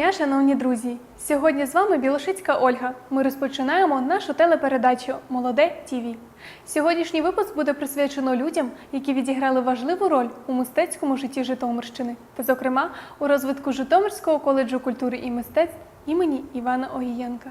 дня, шановні друзі! Сьогодні з вами Білошицька Ольга. Ми розпочинаємо нашу телепередачу Молоде ТІВІ. Сьогоднішній випуск буде присвячено людям, які відіграли важливу роль у мистецькому житті Житомирщини, та, зокрема, у розвитку Житомирського коледжу культури і мистецтв імені Івана Огієнка.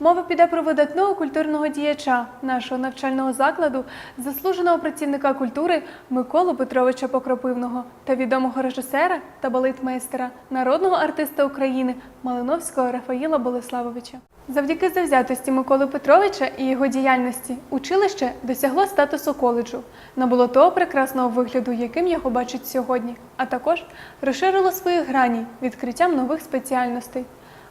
Мова піде про видатного культурного діяча нашого навчального закладу, заслуженого працівника культури Миколу Петровича Покропивного та відомого режисера та балетмейстера, народного артиста України Малиновського Рафаїла Болеславовича. Завдяки завзятості Миколи Петровича і його діяльності училище досягло статусу коледжу, набуло того прекрасного вигляду, яким його бачить сьогодні, а також розширило свої грані відкриттям нових спеціальностей.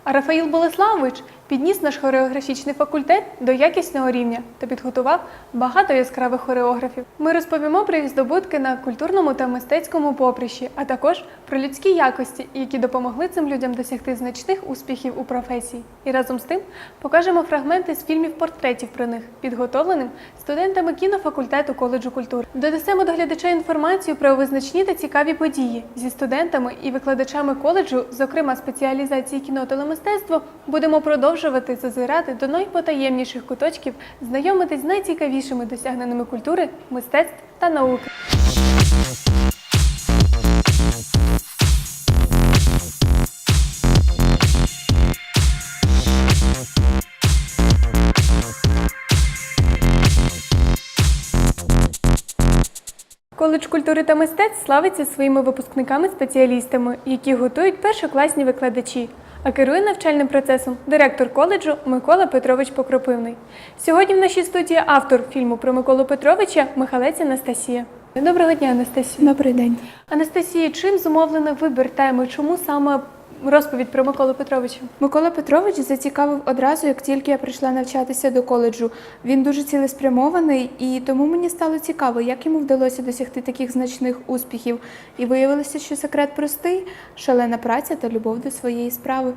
А Рафаїл Болеславович підніс наш хореографічний факультет до якісного рівня та підготував багато яскравих хореографів. Ми розповімо про їх здобутки на культурному та мистецькому поприщі, а також про людські якості, які допомогли цим людям досягти значних успіхів у професії. І разом з тим покажемо фрагменти з фільмів портретів про них, підготовленим студентами кінофакультету коледжу культури. Додасимо до глядача інформацію про визначні та цікаві події зі студентами і викладачами коледжу, зокрема спеціалізації кіно та телемистецтво, будемо продовжувати зазирати до найпотаємніших куточків, знайомитись з найцікавішими досягненнями культури, мистецтв та науки. Коледж культури та мистецтв славиться своїми випускниками-спеціалістами, які готують першокласні викладачі. А керує навчальним процесом директор коледжу Микола Петрович Покропивний. Сьогодні в нашій студії автор фільму про Миколу Петровича Михалець Анастасія. Доброго дня, Анастасія. Добрий день. Анастасія, чим зумовлено вибір теми? Чому саме розповідь про Миколу Петровича? Микола Петрович зацікавив одразу, як тільки я прийшла навчатися до коледжу. Він дуже цілеспрямований, і тому мені стало цікаво, як йому вдалося досягти таких значних успіхів. І виявилося, що секрет простий шалена праця та любов до своєї справи.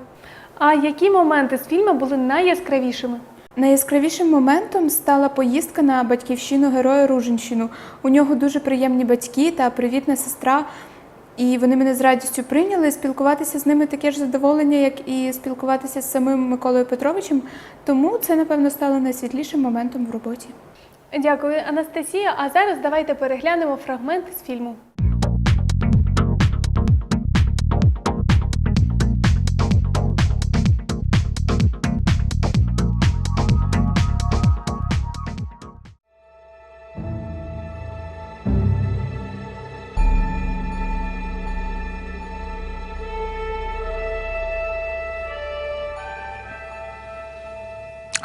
А які моменти з фільму були найяскравішими? Найяскравішим моментом стала поїздка на батьківщину героя Руженщину. У нього дуже приємні батьки та привітна сестра. І вони мене з радістю прийняли. Спілкуватися з ними таке ж задоволення, як і спілкуватися з самим Миколою Петровичем. Тому це, напевно, стало найсвітлішим моментом в роботі. Дякую, Анастасія. А зараз давайте переглянемо фрагмент з фільму.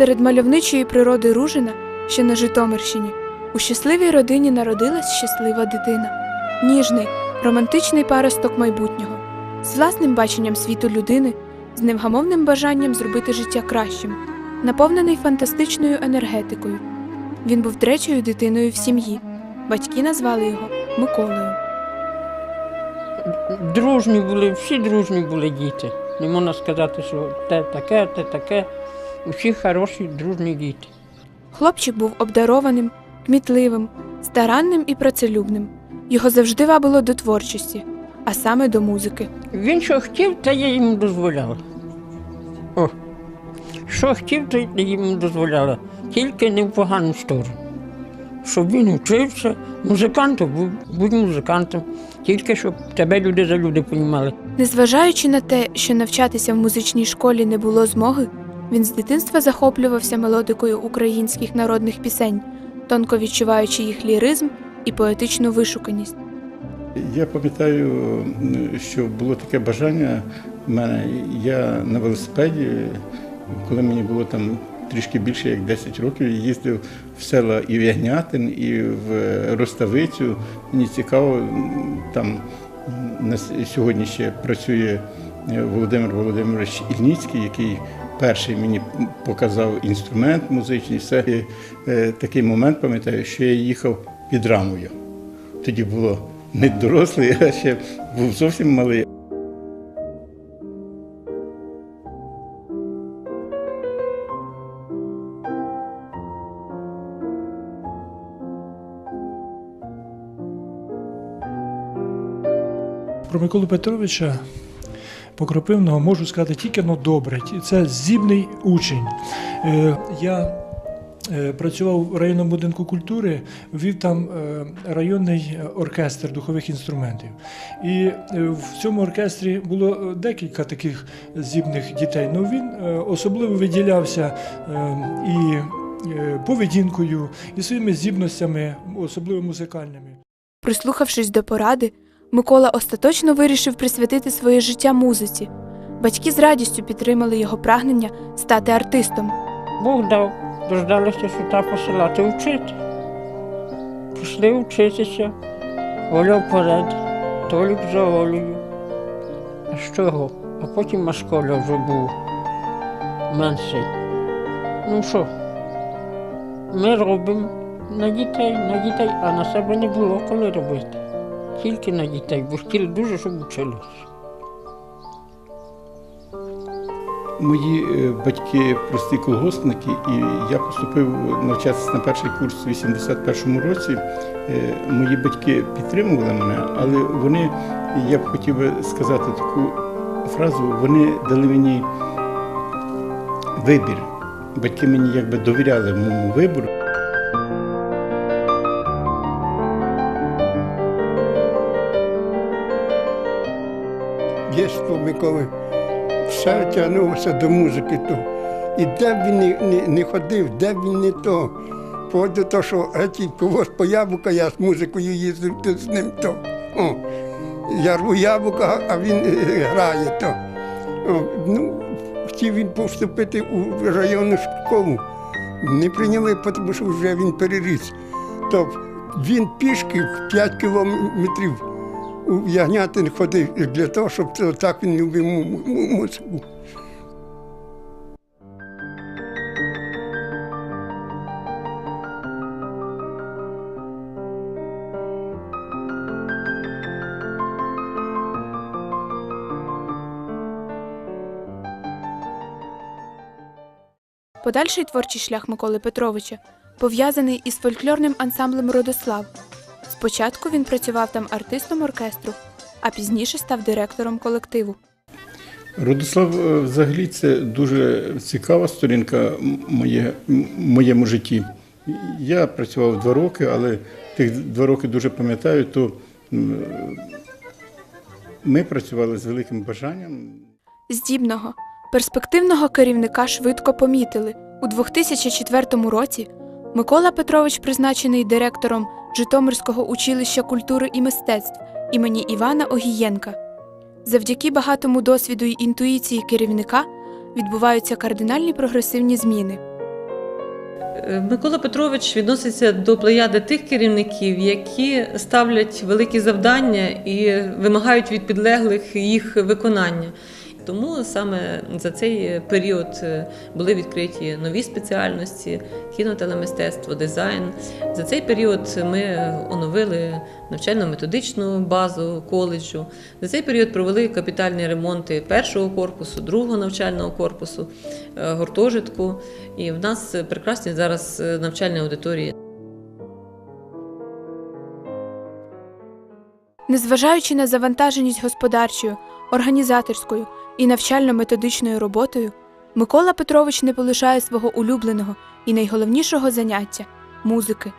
Серед мальовничої природи Ружина, що на Житомирщині, у щасливій родині народилась щаслива дитина, ніжний, романтичний паросток майбутнього, з власним баченням світу людини, з невгамовним бажанням зробити життя кращим, наповнений фантастичною енергетикою. Він був третьою дитиною в сім'ї. Батьки назвали його Миколою. дружні були, всі дружні були діти. Не можна сказати, що те таке, те таке. Усі хороші, дружні діти. Хлопчик був обдарованим, кмітливим, старанним і працелюбним. Його завжди вабило до творчості, а саме до музики. Він що хотів, те я йому дозволяла. О, що хотів, то я йому дозволяла. Тільки не в погану сторону. Щоб він вчився, музикантом, будь, будь музикантом, тільки щоб тебе люди за люди понімали. Незважаючи на те, що навчатися в музичній школі не було змоги, він з дитинства захоплювався мелодикою українських народних пісень, тонко відчуваючи їх ліризм і поетичну вишуканість. Я пам'ятаю, що було таке бажання в мене. Я на велосипеді, коли мені було там трішки більше як 10 років, їздив в села і в Ягнятин, і в Роставицю. Мені цікаво, там на сьогодні ще працює Володимир Володимирович Ільніцький, який перший мені показав інструмент музичний. Все. І, е, такий момент пам'ятаю, що я їхав під рамою. Тоді було не дорослий, а ще був зовсім малий. Про Миколу Петровича Покропивного можу сказати тільки но добре. Це здібний учень. Е, Я е, працював в районному будинку культури, вів там е, районний оркестр духових інструментів. І в цьому оркестрі було декілька таких здібних дітей. Ну він особливо виділявся і поведінкою, і своїми здібностями, особливо музикальними. Прислухавшись до поради, Микола остаточно вирішив присвятити своє життя музиці. Батьки з радістю підтримали його прагнення стати артистом. Бог дав, дождалися сюди посилати вчити. Пішли вчитися, Оля вперед, Толік за Олею. А з чого? А потім Машколя вже був менший. Ну що, ми робимо на дітей, на дітей, а на себе не було коли робити. Тільки на дітей, бо хотіли дуже, щоб вчилися. Мої е, батьки прості колгоспники, і я поступив навчатися на перший курс у 81-му році. Е, Мої батьки підтримували мене, але вони, я б хотів би сказати таку фразу, вони дали мені вибір. Батьки мені якби довіряли моєму вибору. Дійство Миколи все тягнулося до музики. То. І де б він не, не, не ходив, де б він не то. Вплоть того, що когось по яблука, я з музикою їздив то з ним то. О, я рву яблука, а він е, грає то. О, ну, хотів він поступити у районну школу. Не прийняли, тому що вже він переріс. То він пішки в 5 кілометрів у Ягнятин ходив для того, щоб так він любив му- му- музику. Подальший творчий шлях Миколи Петровича пов'язаний із фольклорним ансамблем Родослав. Спочатку він працював там артистом оркестру, а пізніше став директором колективу. Родослав, е, взагалі, це дуже цікава сторінка моє, моєму житті. Я працював два роки, але тих два роки дуже пам'ятаю, то ми працювали з великим бажанням. Здібного, перспективного керівника швидко помітили. У 2004 році Микола Петрович призначений директором Житомирського училища культури і мистецтв імені Івана Огієнка. Завдяки багатому досвіду й інтуїції керівника відбуваються кардинальні прогресивні зміни. Е, Микола Петрович відноситься до плеяди тих керівників, які ставлять великі завдання і вимагають від підлеглих їх виконання. Тому саме за цей період е, були відкриті нові спеціальності, кінотелемистецтво, дизайн. За цей період ми оновили навчально-методичну базу коледжу. За цей період провели капітальні ремонти першого корпусу, другого навчального корпусу, е, гуртожитку. І в нас прекрасні зараз е, навчальні аудиторії. Незважаючи на завантаженість господарчою, організаторською і навчально-методичною роботою, Микола Петрович не полишає свого улюбленого і найголовнішого заняття музики.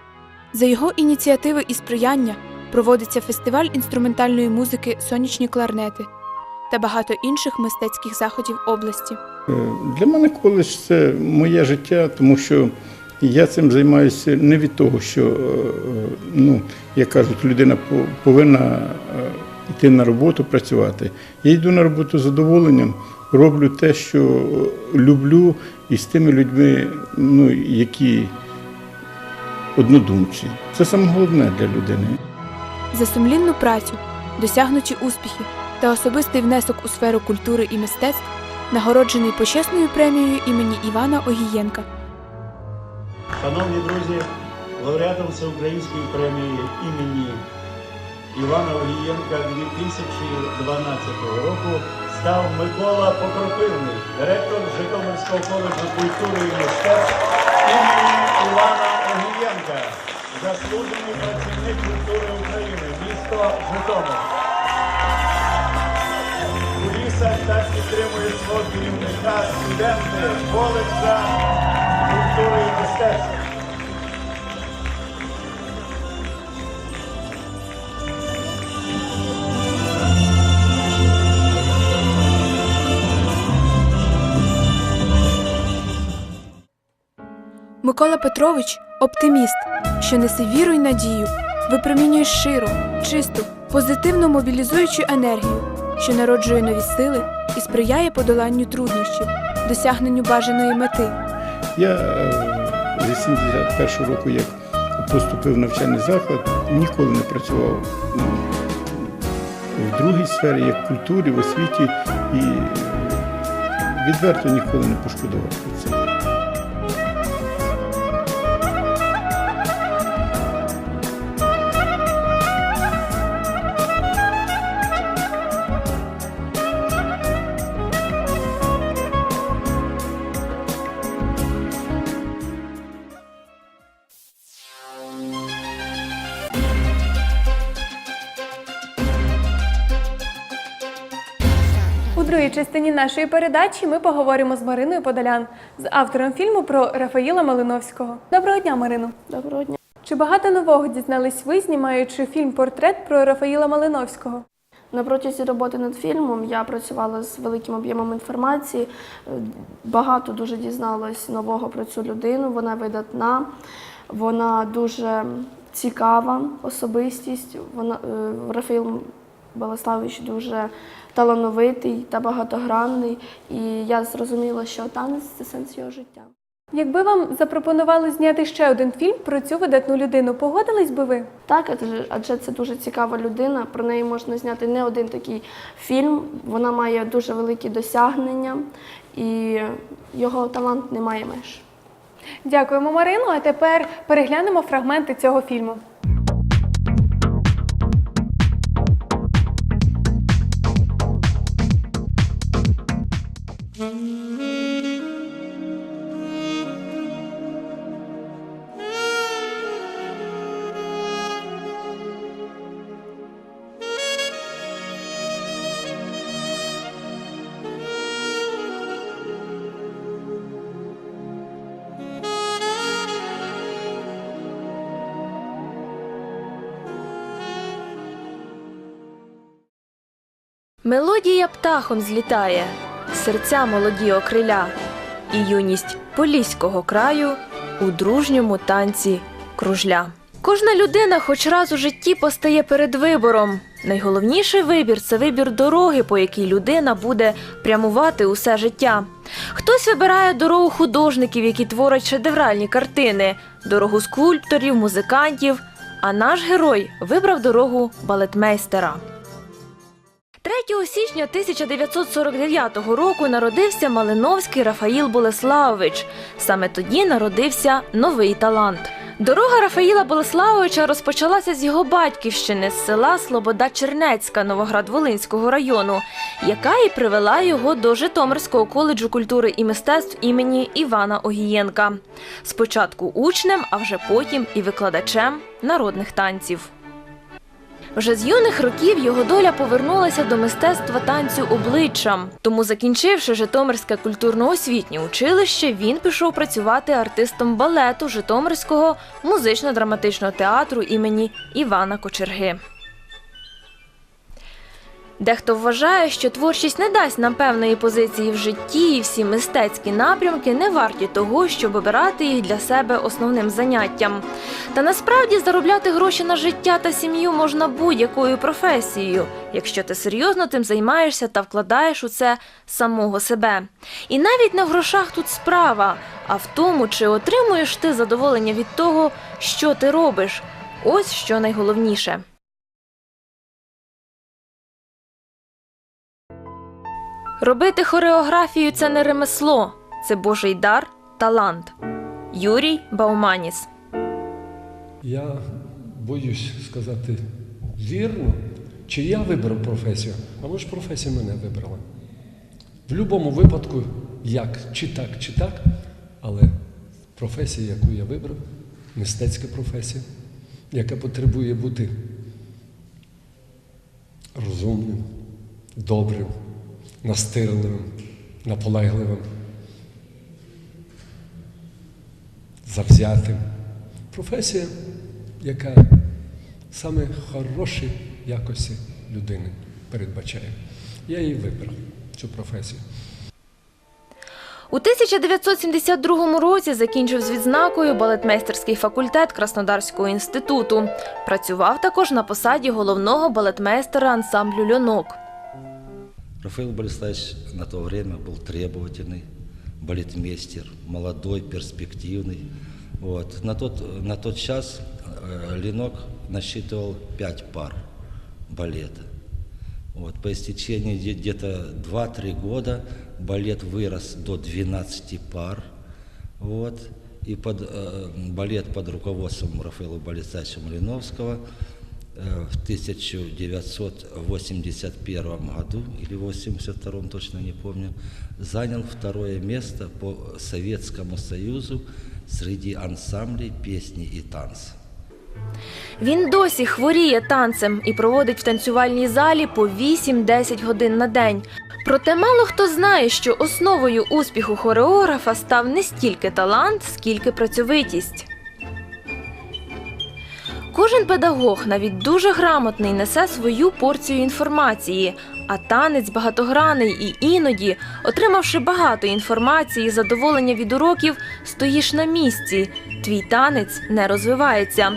За його ініціативи і сприяння проводиться фестиваль інструментальної музики Сонячні кларнети та багато інших мистецьких заходів області. Е, Для мене коледж це моє життя, тому що я цим займаюся не від того, що, е, ну, як кажуть, людина повинна е, йти на роботу, працювати. Я йду на роботу з задоволенням, роблю те, що е, люблю, і з тими людьми, ну, які однодумці. Це саме головне для людини. За сумлінну працю, досягнуті успіхи та особистий внесок у сферу культури і мистецтв нагороджений почесною премією імені Івана Огієнка. Шановні друзі, лауреатом Всеукраїнської премії імені Івана Огієнка 2012 року став Микола Покропивний, директор Житомирського коледжу культури і мистецтв імені Івана Огієнка, заслужений працівник культури України, місто Житомир. У лісах так підтримує свого керівника студенти коледжа Микола Петрович оптиміст, що несе віру й надію, випромінює ширу, чисту, позитивно мобілізуючу енергію, що народжує нові сили і сприяє подоланню труднощів, досягненню бажаної мети. Я е, зі 71 року, як поступив в навчальний заклад, ніколи не працював в другій сфері, як в культурі, в освіті, і відверто ніколи не пошкодував про це. Нашої передачі ми поговоримо з Мариною Подолян, з автором фільму про Рафаїла Малиновського. Доброго дня, Марино. Доброго дня. Чи багато нового дізнались ви, знімаючи фільм Портрет про Рафаїла Малиновського? На протязі роботи над фільмом я працювала з великим об'ємом інформації. Багато дуже дізналась нового про цю людину. Вона видатна, вона дуже цікава особистість. Вона е, Рафаїл Балаславович дуже талановитий та багатогранний. І я зрозуміла, що танець це сенс його життя. Якби вам запропонували зняти ще один фільм про цю видатну людину, погодились би ви? Так, адже, адже це дуже цікава людина. Про неї можна зняти не один такий фільм. Вона має дуже великі досягнення, і його талант не має меж. Дякуємо, Марину. А тепер переглянемо фрагменти цього фільму. Мелодія птахом злітає, серця молоді окриля, і юність поліського краю у дружньому танці кружля. Кожна людина хоч раз у житті постає перед вибором. Найголовніший вибір це вибір дороги, по якій людина буде прямувати усе життя. Хтось вибирає дорогу художників, які творять шедевральні картини, дорогу скульпторів, музикантів. А наш герой вибрав дорогу балетмейстера. 3 січня 1949 року народився Малиновський Рафаїл Болеславович. Саме тоді народився новий талант. Дорога Рафаїла Болеславовича розпочалася з його батьківщини з села Слобода Чернецька Новоград-Волинського району, яка і привела його до Житомирського коледжу культури і мистецтв імені Івана Огієнка. Спочатку учнем, а вже потім і викладачем народних танців. Вже з юних років його доля повернулася до мистецтва танцю обличчям. Тому, закінчивши Житомирське культурно-освітнє училище, він пішов працювати артистом балету Житомирського музично-драматичного театру імені Івана Кочерги. Дехто вважає, що творчість не дасть нам певної позиції в житті, і всі мистецькі напрямки не варті того, щоб обирати їх для себе основним заняттям. Та насправді заробляти гроші на життя та сім'ю можна будь-якою професією, якщо ти серйозно тим займаєшся та вкладаєш у це самого себе. І навіть в грошах тут справа, а в тому, чи отримуєш ти задоволення від того, що ти робиш. Ось що найголовніше. Робити хореографію це не ремесло, це божий дар, талант. Юрій Бауманіс. Я боюсь сказати вірно, чи я вибрав професію, а може професія мене вибрала. В будь-якому випадку, як, чи так, чи так, але професія, яку я вибрав, мистецька професія, яка потребує бути розумним, добрим, настирливим, наполегливим, завзятим. Професія, яка саме хороші якості людини передбачає. Я її вибрав, цю професію. У 1972 році закінчив з відзнакою балетмейстерський факультет Краснодарського інституту. Працював також на посаді головного балетмейстера ансамблю Льонок. Рафаил Борисович на то время был требовательный балетмейстер, молодой, перспективный. Вот. На, тот, на тот час э, Ленок насчитывал пять пар балета. Вот. По истечении где- где-то 2-3 года балет вырос до 12 пар. Вот. И под, э, балет под руководством Рафаэла Борисовича Малиновского в 1981 году или 82 точно не помню, занял второе место по Советскому Союзу среди ансамблей песни и танца. Він досі хворіє танцем і проводить в танцювальній залі по 8-10 годин на день. Проте мало хто знає, що основою успіху хореографа став не стільки талант, скільки працьовитість. Кожен педагог, навіть дуже грамотний, несе свою порцію інформації, а танець багатограний і іноді, отримавши багато інформації задоволення від уроків, стоїш на місці. Твій танець не розвивається.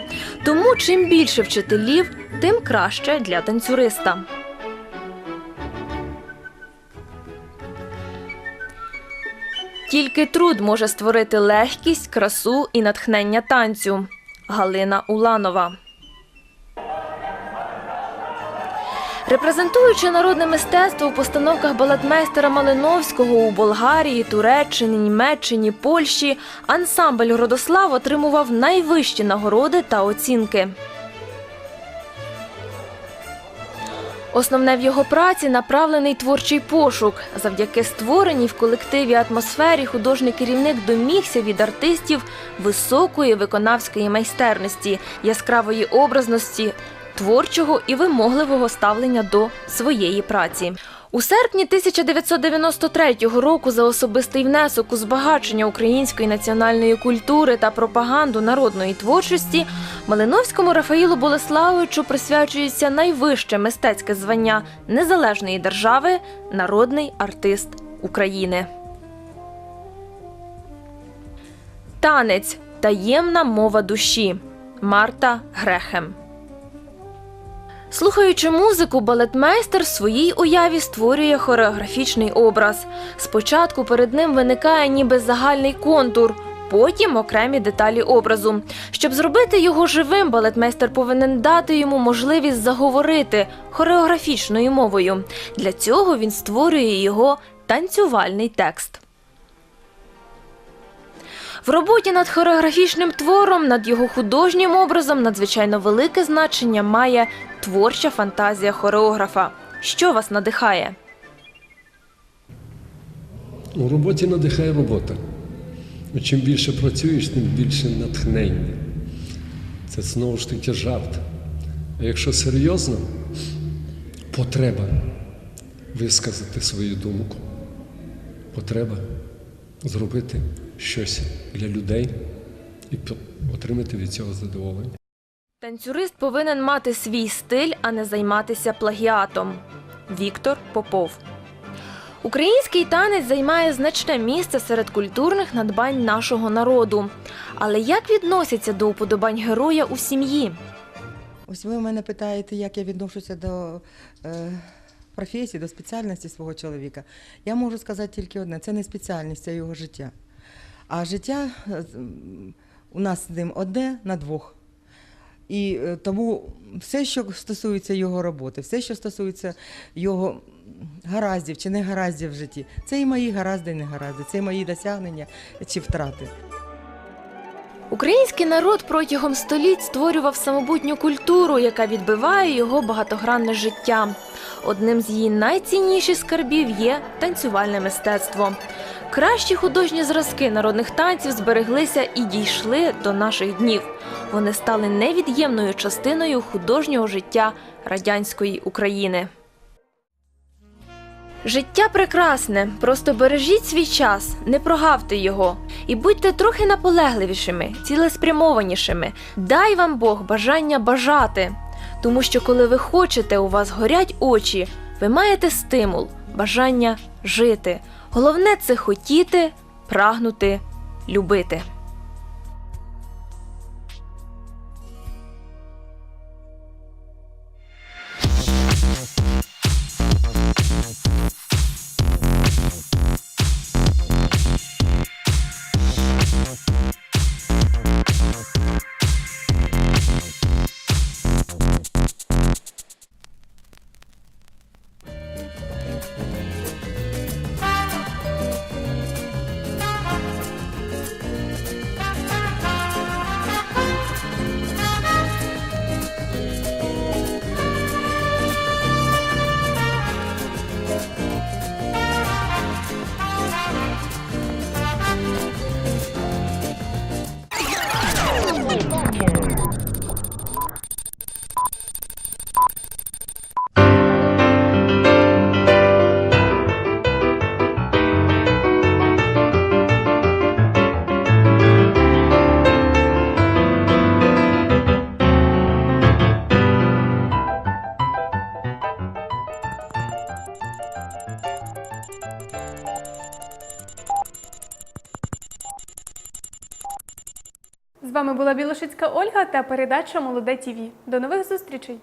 Тому чим більше вчителів, тим краще для танцюриста. Тільки труд може створити легкість, красу і натхнення танцю. Галина Уланова. Репрезентуючи народне мистецтво у постановках балетмейстера Малиновського у Болгарії, Туреччині, Німеччині, Польщі, ансамбль Родослав отримував найвищі нагороди та оцінки. Основне в його праці направлений творчий пошук. Завдяки створеній в колективі атмосфері художній керівник домігся від артистів високої виконавської майстерності, яскравої образності, творчого і вимогливого ставлення до своєї праці. У серпні 1993 року за особистий внесок у збагачення української національної культури та пропаганду народної творчості Малиновському Рафаїлу Болеславовичу присвячується найвище мистецьке звання незалежної держави народний артист України. Танець таємна мова душі. Марта Грехем. Слухаючи музику, балетмейстер в своїй уяві створює хореографічний образ. Спочатку перед ним виникає ніби загальний контур, потім окремі деталі образу. Щоб зробити його живим, балетмейстер повинен дати йому можливість заговорити хореографічною мовою. Для цього він створює його танцювальний текст. В роботі над хореографічним твором, над його художнім образом надзвичайно велике значення має творча фантазія хореографа. Що вас надихає? У роботі надихає робота. Чим більше працюєш, тим більше натхнення. Це знову ж таки жарт. А якщо серйозно, потреба висказати свою думку. Потреба зробити щось для людей і отримати від цього задоволення. Танцюрист повинен мати свій стиль, а не займатися плагіатом. Віктор Попов. Український танець займає значне місце серед культурних надбань нашого народу. Але як відносяться до уподобань героя у сім'ї? Ось ви мене питаєте, як я відношуся до е, професії, до спеціальності свого чоловіка. Я можу сказати тільки одне: це не спеціальність, це його життя. А життя е, у нас з ним одне на двох. І е, тому все, що стосується його роботи, все, що стосується його гараздів чи негараздів в житті, це і мої гаразди, і негаразди, це і мої досягнення чи втрати. Український народ протягом століть створював самобутню культуру, яка відбиває його багатогранне життя. Одним з її найцінніших скарбів є танцювальне мистецтво. Кращі художні зразки народних танців збереглися і дійшли до наших днів. Вони стали невід'ємною частиною художнього життя радянської України. Життя прекрасне, просто бережіть свій час, не прогавте його і будьте трохи наполегливішими, цілеспрямованішими. Дай вам Бог бажання бажати. Тому що коли ви хочете, у вас горять очі, ви маєте стимул, бажання жити. Головне це хотіти, прагнути, любити. Вами була Білошицька Ольга та передача Молоде ТІВІ. До нових зустрічей!